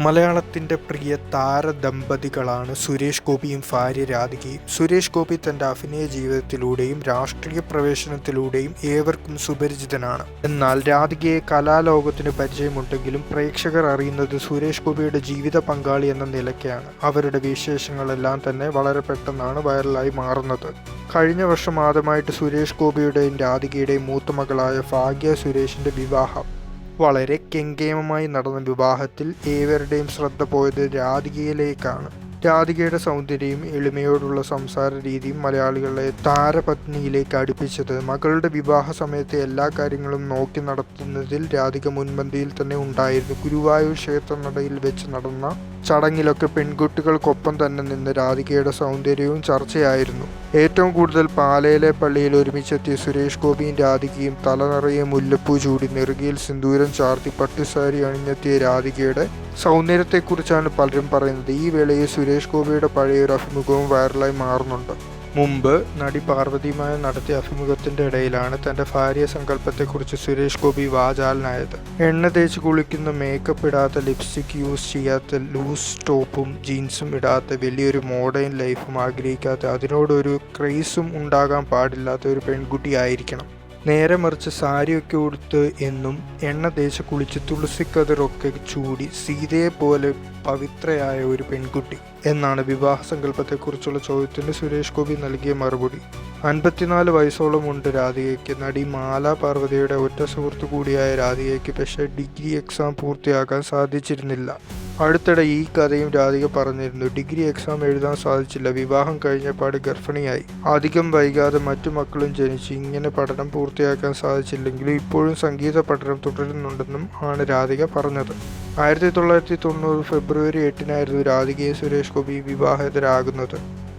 മലയാളത്തിന്റെ പ്രിയ താരദമ്പതികളാണ് സുരേഷ് ഗോപിയും ഭാര്യ രാധികയും. സുരേഷ് ഗോപി തന്റെ അഭിനയ ജീവിതത്തിലൂടെയും രാഷ്ട്രീയ പ്രവേശനത്തിലൂടെയും ഏവർക്കും സുപരിചിതനാണ്. എന്നാൽ രാധികയെ കലാലോകത്തിന് പരിചയമുണ്ടെങ്കിലും പ്രേക്ഷകർ അറിയുന്നത് സുരേഷ് ഗോപിയുടെ ജീവിത പങ്കാളി എന്ന നിലയ്ക്കാണ്. അവരുടെ വിശേഷങ്ങളെല്ലാം തന്നെ വളരെ പെട്ടെന്നാണ് വൈറലായി മാറുന്നത്. കഴിഞ്ഞ വർഷം ആദ്യമായിട്ട് സുരേഷ് ഗോപിയുടെയും രാധികയുടെയും മൂത്തമകളായ ഭാഗ്യ സുരേഷിന്റെ വിവാഹം. വളരെ കെങ്കേമമായി നടന്ന വിവാഹത്തിൽ ഏവരുടെയും ശ്രദ്ധ പോയത് രാധികയിലേക്കാണ്. രാധികയുടെ സൗന്ദര്യവും എളിമയോടുള്ള സംസാര രീതിയും മലയാളികളെ താരപത്നിയിലേക്ക് അടുപ്പിച്ചത്. മകളുടെ വിവാഹ സമയത്തെ എല്ലാ കാര്യങ്ങളും നോക്കി നടത്തുന്നതിൽ രാധിക മുൻപന്തിയിൽ തന്നെ ഉണ്ടായിരുന്നു. ഗുരുവായൂർ ക്ഷേത്രനടയിൽ വെച്ച് നടന്ന ചടങ്ങിലൊക്കെ പെൺകുട്ടികൾക്കൊപ്പം തന്നെ നിന്ന് രാധികയുടെ സൗന്ദര്യവും ചർച്ചയായിരുന്നു. ഏറ്റവും കൂടുതൽ പാലയിലെ പള്ളിയിൽ ഒരുമിച്ചെത്തിയ സുരേഷ് ഗോപിയും രാധികയും തല നിറയെ മുല്ലപ്പൂ ചൂടി നെറുകയിൽ സിന്ദൂരം ചാർത്തി പട്ടുസാരി അണിഞ്ഞെത്തിയ രാധികയുടെ സൗന്ദര്യത്തെക്കുറിച്ചാണ് പലരും പറയുന്നത്. ഈ വേളയിൽ സുരേഷ് ഗോപിയുടെ പഴയൊരു അഭിമുഖവും വൈറലായി മാറുന്നുണ്ട്. മുമ്പ് നടി പാർവതിയുമായി നടത്തിയ അഭിമുഖത്തിന്റെ ഇടയിലാണ് തന്റെ ഭാര്യ സങ്കല്പത്തെക്കുറിച്ച് സുരേഷ് ഗോപി വാചാലനായത്. എണ്ണ തേച്ച് കുളിക്കുന്ന മേക്കപ്പ് ഇടാത്ത ലിപ്സ്റ്റിക് യൂസ് ചെയ്യാത്ത ലൂസ് ടോപ്പും ജീൻസും ഇടാത്ത വലിയൊരു മോഡേൺ ലൈഫും ആഗ്രഹിക്കാത്ത അതിനോടൊരു ക്രേസും ഉണ്ടാകാൻ പാടില്ലാത്ത ഒരു പെൺകുട്ടിയായിരിക്കണം നേരെ മറിച്ച് സാരിയൊക്കെ ഉടുത്ത് എന്നും എണ്ണ തേച്ച് കുളിച്ച് തുളസിക്കതിറൊക്കെ ചൂടി സീതയെ പോലെ പവിത്രയായ ഒരു പെൺകുട്ടി എന്നാണ് വിവാഹ സങ്കല്പത്തെക്കുറിച്ചുള്ള ചോദ്യത്തിന് സുരേഷ് ഗോപി നൽകിയ മറുപടി. അൻപത്തിനാല് വയസ്സോളമുണ്ട് രാധികയ്ക്ക്. നടി മാല പാർവതിയുടെ ഒറ്റ സുഹൃത്തു കൂടിയായ രാധികയ്ക്ക് പക്ഷേ ഡിഗ്രി എക്സാം പൂർത്തിയാക്കാൻ സാധിച്ചിരുന്നില്ല. അടുത്തിടെ ഈ കഥയും രാധിക പറഞ്ഞിരുന്നു. ഡിഗ്രി എക്സാം എഴുതാൻ സാധിച്ചില്ല. വിവാഹം കഴിഞ്ഞപാട് ഗർഭിണിയായി. അധികം വൈകാതെ മറ്റു മക്കളും ജനിച്ച് ഇങ്ങനെ പഠനം പൂർത്തിയാക്കാൻ സാധിച്ചില്ലെങ്കിലും ഇപ്പോഴും സംഗീത പഠനം തുടരുന്നുണ്ടെന്നും ആണ് രാധിക പറഞ്ഞത്. ആയിരത്തി തൊള്ളായിരത്തി തൊണ്ണൂറ് ഫെബ്രുവരി എട്ടിനായിരുന്നു രാധികയും സുരേഷ് ഗോപി വിവാഹിതരാകുന്നത്.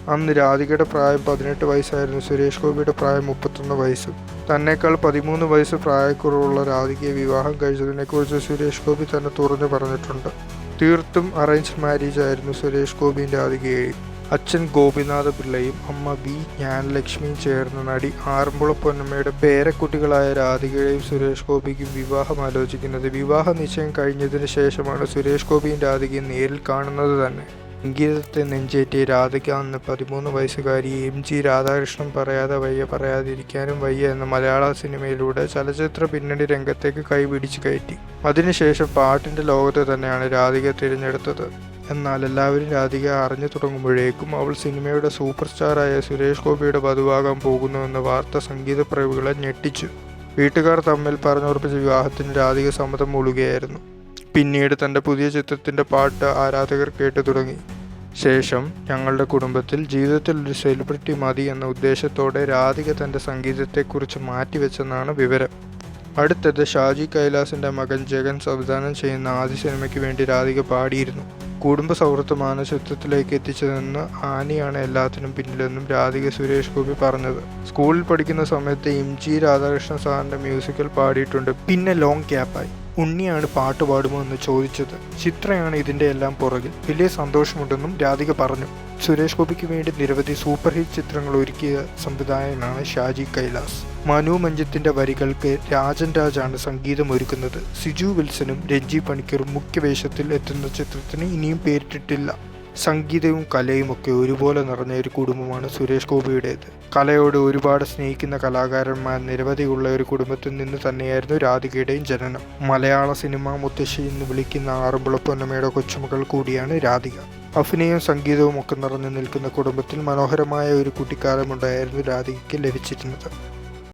അന്ന് രാധികയുടെ പ്രായം പതിനെട്ട് വയസ്സായിരുന്നു. സുരേഷ് ഗോപിയുടെ പ്രായം മുപ്പത്തൊന്ന് വയസ്സ്. തന്നെക്കാൾ പതിമൂന്ന് വയസ്സ് പ്രായക്കുറവുള്ള രാധികയെ വിവാഹം കഴിച്ചതിനെക്കുറിച്ച് സുരേഷ് ഗോപി തന്നെ തുറന്നു പറഞ്ഞിട്ടുണ്ട്. തീർത്തും അറേഞ്ച്ഡ് മാരേജ് ആയിരുന്നു സുരേഷ് ഗോപിന്റെ ആദ്യ കീഴിൽ അച്ഛൻ ഗോപിനാഥ പിള്ളയും അമ്മ ബി ജ്ഞാനലക്ഷ്മിയും ചേർന്ന നടി ആറന്മുള പൊന്നമ്മയുടെ പേരക്കുട്ടികളായ രാധികയെയും സുരേഷ് ഗോപിക്കും വിവാഹം ആലോചിക്കുന്നത്. വിവാഹ നിശ്ചയം കഴിഞ്ഞതിന് ശേഷമാണ് സുരേഷ് ഗോപിയും രാധികയും നേരിൽ കാണുന്നത് തന്നെ. സംഗീതത്തെ നെഞ്ചേറ്റി രാധിക എന്ന പതിമൂന്ന് വയസ്സുകാരി എം ജി രാധാകൃഷ്ണൻ പറയാതെ വയ്യ പറയാതിരിക്കാനും വയ്യ എന്ന മലയാള സിനിമയിലൂടെ ചലച്ചിത്ര പിന്നണി രംഗത്തേക്ക് കൈപിടിച്ച് കയറ്റി. അതിനുശേഷം പാട്ടിന്റെ ലോകത്തെ തന്നെയാണ് രാധിക തിരഞ്ഞെടുത്തത്. എന്നാൽ എല്ലാവരും രാധിക അറിഞ്ഞു തുടങ്ങുമ്പോഴേക്കും അവൾ സിനിമയുടെ സൂപ്പർ സ്റ്റാറായ സുരേഷ് ഗോപിയുടെ വധുവാകാൻ പോകുന്നുവെന്ന വാർത്ത സംഗീത പ്രേമികളെ ഞെട്ടിച്ചു. വീട്ടുകാർ തമ്മിൽ പറഞ്ഞുറപ്പിച്ച വിവാഹത്തിന് രാധിക സമ്മതം മൂളുകയായിരുന്നു. പിന്നീട് തന്റെ പുതിയ ചിത്രത്തിന്റെ പാട്ട് ആരാധകർ കേട്ടു തുടങ്ങി. ശേഷം ഞങ്ങളുടെ കുടുംബത്തിൽ ജീവിതത്തിൽ ഒരു സെലിബ്രിറ്റി മതി എന്ന ഉദ്ദേശത്തോടെ രാധിക തന്റെ സംഗീതത്തെക്കുറിച്ച് മാറ്റിവെച്ചെന്നാണ് വിവരം. അടുത്തത് ഷാജി കൈലാസിന്റെ മകൻ ജഗൻ സംവിധാനം ചെയ്യുന്ന ആദ്യ സിനിമയ്ക്ക് വേണ്ടി രാധിക പാടിയിരുന്നു. കുടുംബ സൗഹൃദമാണ് ചിത്രത്തിലേക്ക് എത്തിച്ചതെന്ന് ആനിയാണ് എല്ലാത്തിനും പിന്നിലെന്നും രാധിക സുരേഷ് ഗോപി പറഞ്ഞത്. സ്കൂളിൽ പഠിക്കുന്ന സമയത്ത് എം ജി രാധാകൃഷ്ണൻ സാറിന്റെ മ്യൂസിക്കൽ പാടിയിട്ടുണ്ട്. പിന്നെ ലോങ് ഗ്യാപ്പായി ഉണ്ണിയാണ് പാട്ട് പാടുമോ എന്ന് ചോദിച്ചത്. ചിത്രയാണ് ഇതിന്റെ എല്ലാം പുറകിൽ. വലിയ സന്തോഷമുണ്ടെന്നും രാധിക പറഞ്ഞു. സുരേഷ് ഗോപിക്ക് വേണ്ടി നിരവധി സൂപ്പർ ഹിറ്റ് ചിത്രങ്ങൾ ഒരുക്കിയ സംവിധായകനാണ് ഷാജി കൈലാസ്. മനു മഞ്ജിത്തിന്റെ വരികൾക്ക് രാജൻ രാജാണ് സംഗീതം ഒരുക്കുന്നത്. സിജു വിൽസനും രഞ്ജി പണിക്കറും മുഖ്യവേഷത്തിൽ എത്തുന്ന ചിത്രത്തിന് ഇനിയും പേരിട്ടിട്ടില്ല. സംഗീതവും കലയും ഒക്കെ ഒരുപോലെ നിറഞ്ഞ ഒരു കുടുംബമാണ് സുരേഷ് ഗോപിയുടേത്. കലയോട് ഒരുപാട് സ്നേഹിക്കുന്ന കലാകാരന്മാർ നിരവധിയുള്ള ഒരു കുടുംബത്തിൽ നിന്ന് തന്നെയായിരുന്നു രാധികയുടെയും ജനനം. മലയാള സിനിമ മുത്തശ്ശി എന്ന് വിളിക്കുന്ന ആറന്മുള പൊന്നമ്മയുടെ കൊച്ചുമകൾ കൂടിയാണ് രാധിക. അഭിനയവും സംഗീതവും ഒക്കെ നിറഞ്ഞു നിൽക്കുന്ന കുടുംബത്തിൽ മനോഹരമായ ഒരു കുട്ടിക്കാലമുണ്ടായിരുന്നു രാധികയ്ക്ക് ലഭിച്ചിരുന്നത്.